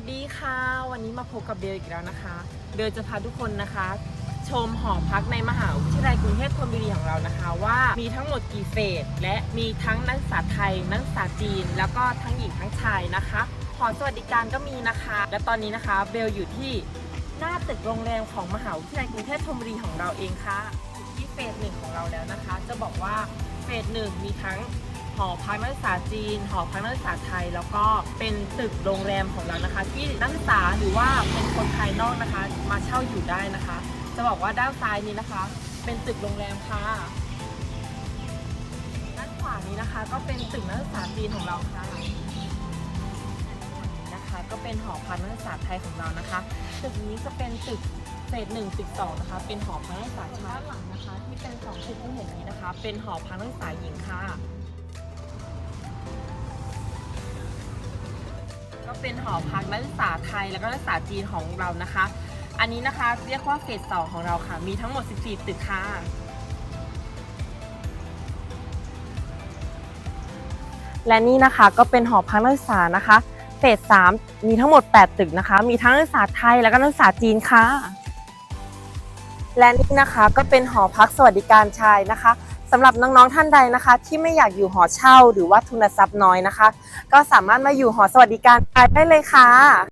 สดีค่ะ วันนี้มาพบกับเบลอีกแล้วนะคะ เบลจะพาทุกคนนะคะ ชมหอพักในมหาวิทยาลัยกรุงเทพธนบุรีของเรานะคะ ว่ามีทั้งหมดกี่เฟสและมีทั้งนักศึกษาไทยนักศึกษาจีน แล้วก็ทั้งหญิงทั้งชายนะคะหอสวัสดิการก็มีนะคะ และตอนนี้นะคะเบลอยู่ที่หน้าตึกโรงแรมของมหาวิทยาลัยกรุงเทพธนบุรีของเราเองค่ะอยู่ที่เฟสหนึ่งของเราแล้วนะคะ จะบอกว่าเฟสหนึ่งมีทั้ง หอพักนักศึกษาจีน หอพักนักศึกษาไทย แล้วก็เป็นตึกโรงแรมของเรานะคะ ที่นักศึกษาหรือว่าเป็นคนภายนอกนะคะ มาเช่าอยู่ได้นะคะ จะบอกว่าด้านซ้ายนี้นะคะ เป็นตึกโรงแรมค่ะ ด้านขวานี้นะคะ ก็เป็นตึกนักศึกษาจีนของเราค่ะนะคะก็เป็นหอพักนักศึกษาไทยของเรานะคะ ตึกนี้จะเป็นตึกเฟสหนึ่งตึกสองนะคะ เป็นหอพักนักศึกษาชายด้านหลังนะคะ ที่เป็นสองตึกที่เห็นนี้นะคะ เป็นหอพักนักศึกษาหญิงค่ะ ก็เป็นหอพักนักศึกษาไทยแล้วก็นักศึกษาจีนของเรานะคะ อันนี้นะคะเรียกว่าเฟสสองของเราค่ะ มีทั้งหมด 14 ตึกค่ะ และนี่นะคะก็เป็นหอพักนักศึกษานะคะเฟสสามมีทั้งหมด 8 ตึกนะคะ มีทั้งนักศึกษาไทยแล้วก็นักศึกษาจีนค่ะ และนี่นะคะก็เป็นหอพักสวัสดิการชายนะคะ สำหรับน้องๆท่านใดนะคะ ที่ไม่อยากอยู่หอเช่าหรือว่าทุนทรัพย์น้อยนะคะ ก็สามารถมาอยู่หอสวัสดิการได้เลยค่ะ